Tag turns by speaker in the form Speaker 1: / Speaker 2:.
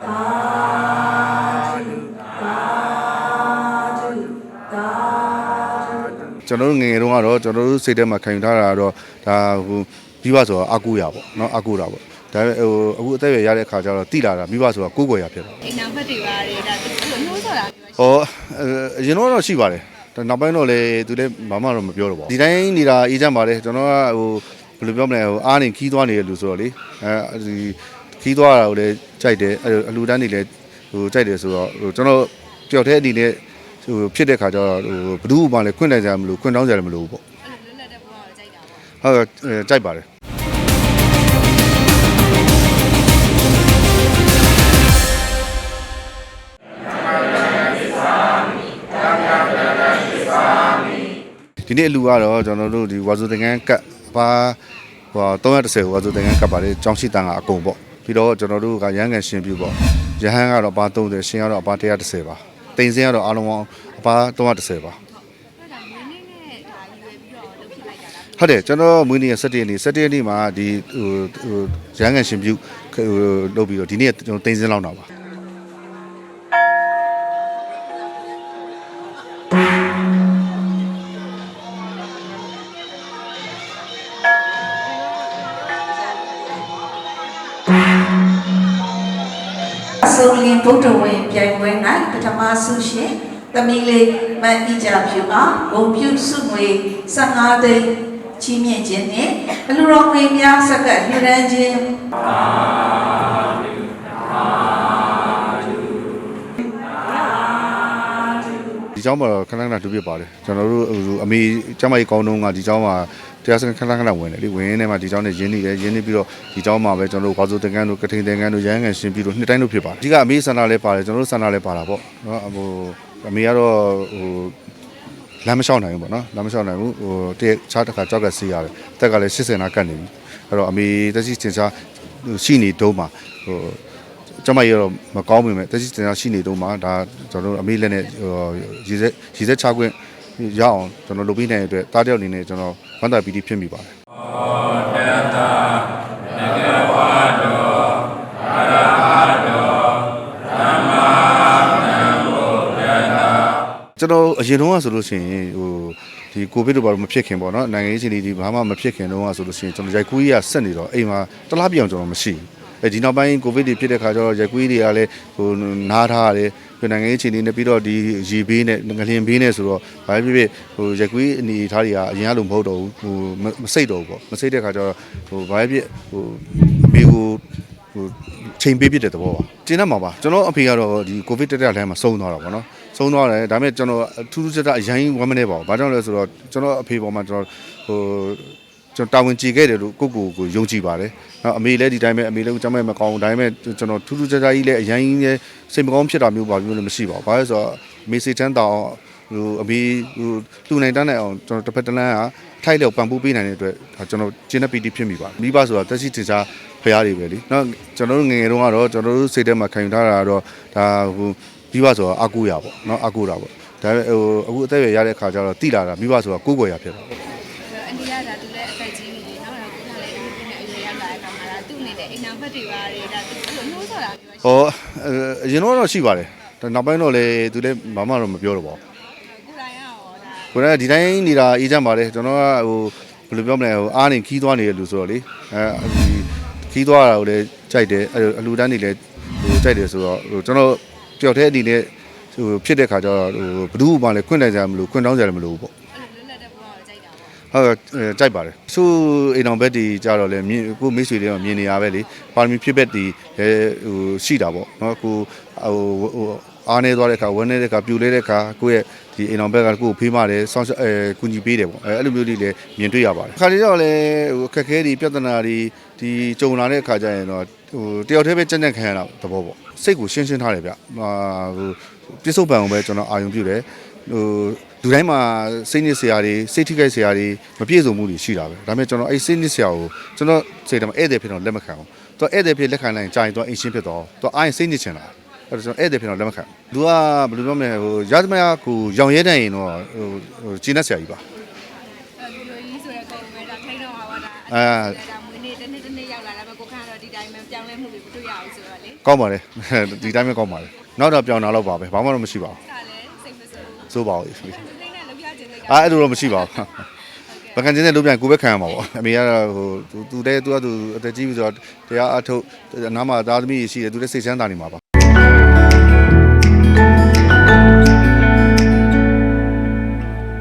Speaker 1: ကျွန်တော်တို့ငယ်ငယ်တုန်းကတော့ကျွန်တော်တို့စိတ်ထဲမှာခံယူထားတာကတော့ဒါဟိုမိဘဆိုတာအကူရပေါ့နော်အကူတာပေါ့ဒါပေမဲ့ဟိုအခုအသက်အရွယ်ရတဲ့အခါကျတော့တိလာတာမိဘဆိုတာကိုးကွယ်ရဖြစ်တာ
Speaker 2: အိမ်နာဘက်တွေပါတယ်ဒါသူတို့နှိုးဆော်တာမျိုး
Speaker 1: ဟောအရင်တော့ရှိပါတယ်ဒါနောက်ပိုင်းတော့လေသူလည်းဘာမှတော့မပြောတော့ပါဘူးဒီတိုင်းနေတာအေးချမ်းပါတယ်ကျွန်တော်ကဟိုဘယ်လိုပြောမလဲဟိုအားနေခီးသွားနေတယ်လို့ဆိုတော့လေအဲဒီ ခီးသွားတာကိုလည်းကြိုက်တယ်အဲအလူတန်းနေလည်းဟိုကြိုက်တယ်ဆိုတော့ဟိုကျွန်တော်တယောက်တည်းအနေနဲ့ဟိုဖြစ်တဲ့ခါကျတော့ဟိုဘယ်သူမှလည်းခွင့်နိုင်ကြမလို့ခွင့်တောင်းကြတယ်မလို့ပေါ့
Speaker 2: အဲ့လိုလွတ်လပ်တဲ့ဘဝကိုကြိုက်တာပေါ့
Speaker 1: ဟုတ်ကဲ့အဲကြိုက်ပါတယ်ဒီနေ့အလူကတော့ကျွန်တော်တို့ဒီဝါဇူသင်္ကန်းကတ်အပါဟို330ဝါဇူသင်္ကန်းကတ်ပါတယ်ကြောင်းရှိတန်ကအကုန်ပေါ့ ပြီးတော့ကျွန်တော်တို့ကရဟန်းကန်ရှင်ပြုပေါ့ရဟန်းကတော့အပါ30ရှင်ကတော့အပါ130ပါတိန်စင်းကတော့အားလုံးပေါင်းအပါ330ပါ
Speaker 2: အဲ့ဒါမင်းနေနဲ့ဒါရွယ်ပြီးတော့လုပ်ဖြစ်လိုက်တာလား
Speaker 1: ဟုတ်တယ်ကျွန်တော်မွေးနေ့17ရက်နေ့17ရက်နေ့မှာဒီဟိုဟိုရဟန်းကန်ရှင်ပြုဟိုလုပ်ပြီးတော့ဒီနေ့ကျွန်တော်တိန်စင်းလောက်တာပါ
Speaker 3: အစိုးလင်းဗုဒ္ဓဝင်ပြိုင်ပွဲ၌ပထမဆုရှင်သမီးလေးမန်ဤကြဖြူအားဂုံပြုဆုငွေ15သိန်းချီးမြှင့်ခြင်းနှင့်အလူတော်ငွေများဆက်ကပ်လှူဒန်းခြင်း
Speaker 1: ဒီ ကျောင်းမှာခဏခဏတူပြပါတယ်ကျွန်တော်တို့အမေကျမကြီးကောင်းတုံးကဒီကျောင်းမှာတရားစခန်းခဏခဏဝင်တယ်လေဝင်နေမှာဒီကျောင်းနဲ့ရင်းနေတယ်ရင်းနေပြီးတော့ဒီကျောင်းမှာပဲကျွန်တော်တို့ဘာစိုးတန်ကန်းတို့ကထိန်တန်ကန်းတို့ရဟန်းကန်ရှင်ပြီးတို့နှစ်တိုင်းတို့ဖြစ်ပါတယ်အဓိကအမေဆန္ဒလည်းပါတယ်ကျွန်တော်တို့ဆန္ဒလည်းပါတာပေါ့နော်ဟိုအမေကတော့ဟိုလမ်းမလျှောက်နိုင်ဘူးပေါ့နော်လမ်းမလျှောက်နိုင်ဘူးဟိုတည့်ချားတစ်ခါကြောက်ကဆေးရတယ်တက်ကလည်း80နာကတ်နေပြီအဲ့တော့အမေတက်စီတင်စားရှိနေတုံးမှာဟို ကျမရတော့မကောင်းပေမဲ့တက်ရှိတင်ရှိနေတော့မှဒါကျွန်တော်တို့အမေလက်နဲ့ဟိုရည်စက်ရည်စက်ချခွင့်ရအောင်ကျွန်တော်လုပ်ပေးနိုင်တဲ့အတွက်တားတယောက်အနေနဲ့ကျွန်တော်ဝမ်းသာပီတိဖြစ်မိပါတယ်ကျွန်တော်အရင်တုန်းကဆိုလို့ရှိရင်ဟိုဒီကိုဗစ်တို့ဘာလို့မဖြစ်ခင်ပေါ့နော်နိုင်ငံရေးအခြေအနေဒီဘာမှမဖြစ်ခင်တုန်းကဆိုလို့ရှိရင်ကျွန်တော်ရိုက်ကူးကြီးကဆက်နေတော့အိမ်မှာတစ်လားပြောင်ကျွန်တော်မရှိဘူးအဲ ဒီနောက်ပိုင်းကိုဗစ်တွေဖြစ်တဲ့ခါကျတော့ရိုက်ကူးကြီးတွေကလည်းဟိုနားထားရတယ်ပြနိုင်ငံရေးအခြေအနေနဲ့ပြီးတော့ဒီရေဘေးနဲ့ငလျင်ဘေးနဲ့ဆိုတော့ဘာဖြစ်ဖြစ်ဟိုရိုက်ကူးကြီးအနေအထားတွေကအရင်ကလိုမဟုတ်တော့ဘူးဟိုမမစိတ်တော့ဘူးပေါ့မစိတ်တဲ့ခါကျတော့ဟိုဘာဖြစ်ဖြစ်ဟိုအမေကိုဟိုချိန်ပေးပြတဲ့သဘောပါကျင်းတတ်မှာပါကျွန်တော်အဖေကတော့ဒီကိုဗစ်တက်တဲ့လမ်းမှာဆုံးသွားတာပေါ့နော်ဆုံးသွားတယ်ဒါပေမဲ့ကျွန်တော်ထူးထူးခြားခြားအရင်ဝမ်းမနေပါဘူးဘာကြောင့်လဲဆိုတော့ကျွန်တော်အဖေပေါ်မှာကျွန်တော်ဟို ကျွန်တော်တာဝန်ကြည့်ခဲ့တယ်လို့ကိုကိုကိုယုံကြည်ပါတယ်။နောက်အမေလည်းဒီတိုင်းပဲအမေလည်းကျမ်းမဲ့မကောင်းဘူးဒါပေမဲ့ကျွန်တော်ထူးထူးခြားခြားကြီးလည်းအရင်ကြီးလည်းစိတ်မကောင်းဖြစ်တာမျိုးပါမျိုးလည်းမရှိပါဘူး။ဘာလဲဆိုတော့အမေစိတ်ချမ်းသာအောင်ဟိုအမေဟိုတူနိုင်တန်းနိုင်အောင်ကျွန်တော်တစ်ဖက်တစ်လမ်းကအထိုက်လျောက်ပံ့ပိုးပေးနိုင်တဲ့အတွက်ဒါကျွန်တော်ကျင်းတဲ့ပီတိဖြစ်မိပါတယ်။မိဘဆိုတာတက်ရှိတင်စားဖရားတွေပဲလी။နောက်ကျွန်တော်တို့ငယ်ငယ်တုန်းကတော့ကျွန်တော်တို့စိတ်ထဲမှာခံယူထားတာကတော့ဒါဟိုမိဘဆိုတာအကူရပေါ့နော်အကူတာပေါ့။ဒါပေမဲ့ဟိုအခုအသက်အရွယ်ရတဲ့အခါကျတော့တိလာတာမိဘဆိုတာကိုးကွယ်ရဖြစ်တာပေါ့
Speaker 2: အန်ဒီကဒါသူလည်းအသက်ကြီးနေတယ်နော်ဒါကလည်းဒီနေ့အရွယ်ရောက် လာတဲ့အခါမှာဒါသူ့အနေနဲ့အိမ်နာဘက်တွေပါတယ်ဒါသူတို့နှိုးဆော်တာမျိုး
Speaker 1: ဟောအရင်တော့ရှိပါတယ်ဒါနောက်ပိုင်းတော့လေသူလည်းဘာမှတော့မပြောတော့ပါဘူး
Speaker 2: ကိုယ်တိုင်ရောဒါ
Speaker 1: ကိုယ်ကဒီတိုင်းနေတာအေးချမ်းပါတယ်ကျွန်တော်ကဟိုဘယ်လိုပြောမလဲဟိုအားနေခီးသွားနေတယ်လို့ဆိုတော့လေအဲဒီခီးသွားတာကိုလည်းကြိုက်တယ်အဲအလူတန်းနေလည်းဟိုကြိုက်တယ်ဆိုတော့ဟိုကျွန်တော်တယောက်တည်းအနေနဲ့ဟိုဖြစ်တဲ့ခါကျတော့ဟိုဘယ်သူမှလည်းခွင့်နိုင်ကြမလို့ခွင့်တောင်းကြတယ်မလို့ပေါ့
Speaker 2: အဲ့လိုလွတ်လပ်တဲ့ဘဝကိုကြိုက်တာပေါ့
Speaker 1: ဟုတ်ကဲ့အဲကြိုက်ပါတယ်သူ့အိမ်တော်ဘက်ဒီကြတော့လေမြင်ကိုမိတ်ဆွေတွေကမြင်နေရပဲလေပါရမီဖြစ်ဘက်ဒီအဲဟိုရှိတာပေါ့နော်ကိုဟိုဟိုအားနေသွားတဲ့ခါဝန်းနေတဲ့ခါပြူလဲတဲ့ခါကိုယ့်ရဲ့ဒီအိမ်တော်ဘက်ကကိုကိုဖေးမတယ်ဆောင်းအဲကူညီပေးတယ်ပေါ့အဲအဲ့လိုမျိုးလေးလည်းမြင်တွေ့ရပါတယ်ခါလေးတော့လေဟိုအခက်ခဲတွေပြဿနာတွေဒီကြုံလာတဲ့ခါကျရင်တော့ဟိုတယောက်တည်းပဲကြက်ကြက်ခံရတာသဘောပေါ့စိတ်ကိုရှင်းရှင်းထားတယ်ဗျဟာဟိုပြစ္ဆုတ်ပံကိုပဲကျွန်တော်အာရုံပြုတယ်ဟို လူတိုင်းမှာစိတ်နစ်စရာတွေစိတ်ထိခိုက်စရာတွေမပြည့်စုံမှုတွေရှိတာပဲဒါပေမဲ့ကျွန်တော်အဲ့စိတ်နစ်စရာကိုကျွန်တော်စိတ်ထဲမှာဧည့်သည်ဖြစ်တော့လက်မခံဘူးသူဧည့်သည်ဖြစ်လက်ခံနိုင်ရင်ကြာရင်သူအင်ရှင်းဖြစ်တော့သူအားရင်စိတ်နစ်ချင်တာအဲ့တော့ကျွန်တော်ဧည့်သည်ဖြစ်တော့လက်မခံဘူးလူကဘယ်လိုပြောမလဲဟိုရသမားကိုရောင်ရဲတန်ရင်တော့ဟိုဟိုကျင်းတတ်စရာကြီးပါ
Speaker 2: အဲ့ဒီလိုကြီးဆိုတဲ့ပုံပဲဒါထိန်းတော့ဟာပါဒါ
Speaker 1: အာ
Speaker 2: ဒါမွေးနေ့တစ်နေ့တစ်နေ့ရောက်လာတာပဲကိုခန့်တော့ဒီတိုင်းပဲပြောင်းလဲမှုတွေမတွေ့ရဘူးဆိုတော့လေ
Speaker 1: ကောင်းပါလေဒီတိုင်းပဲကောင်းပါလေနောက်တော့ပြောင်းတာတော့ပါပဲဘာမှတော့မရှိပါ
Speaker 2: ကလည်းစိတ်မဆိုးဘူး
Speaker 1: ဘူး စိုးပါဘူး
Speaker 2: စိတ်နဲ့လုပ်ပြခြင်းတွေက
Speaker 1: အားအဲ့လိုတော့မရှိပါဘူးပကံချင်းနဲ့လုပ်ပြန်ကိုပဲခံရမှာပေါ့အမေကတော့ဟိုသူသူတည်းသူကသူအသက်ကြီးပြီဆိုတော့တရားအထုတ်အနားမှာသားသမီးရှိတယ်သူလည်းစိတ်ချမ်းသာနေမှာပါ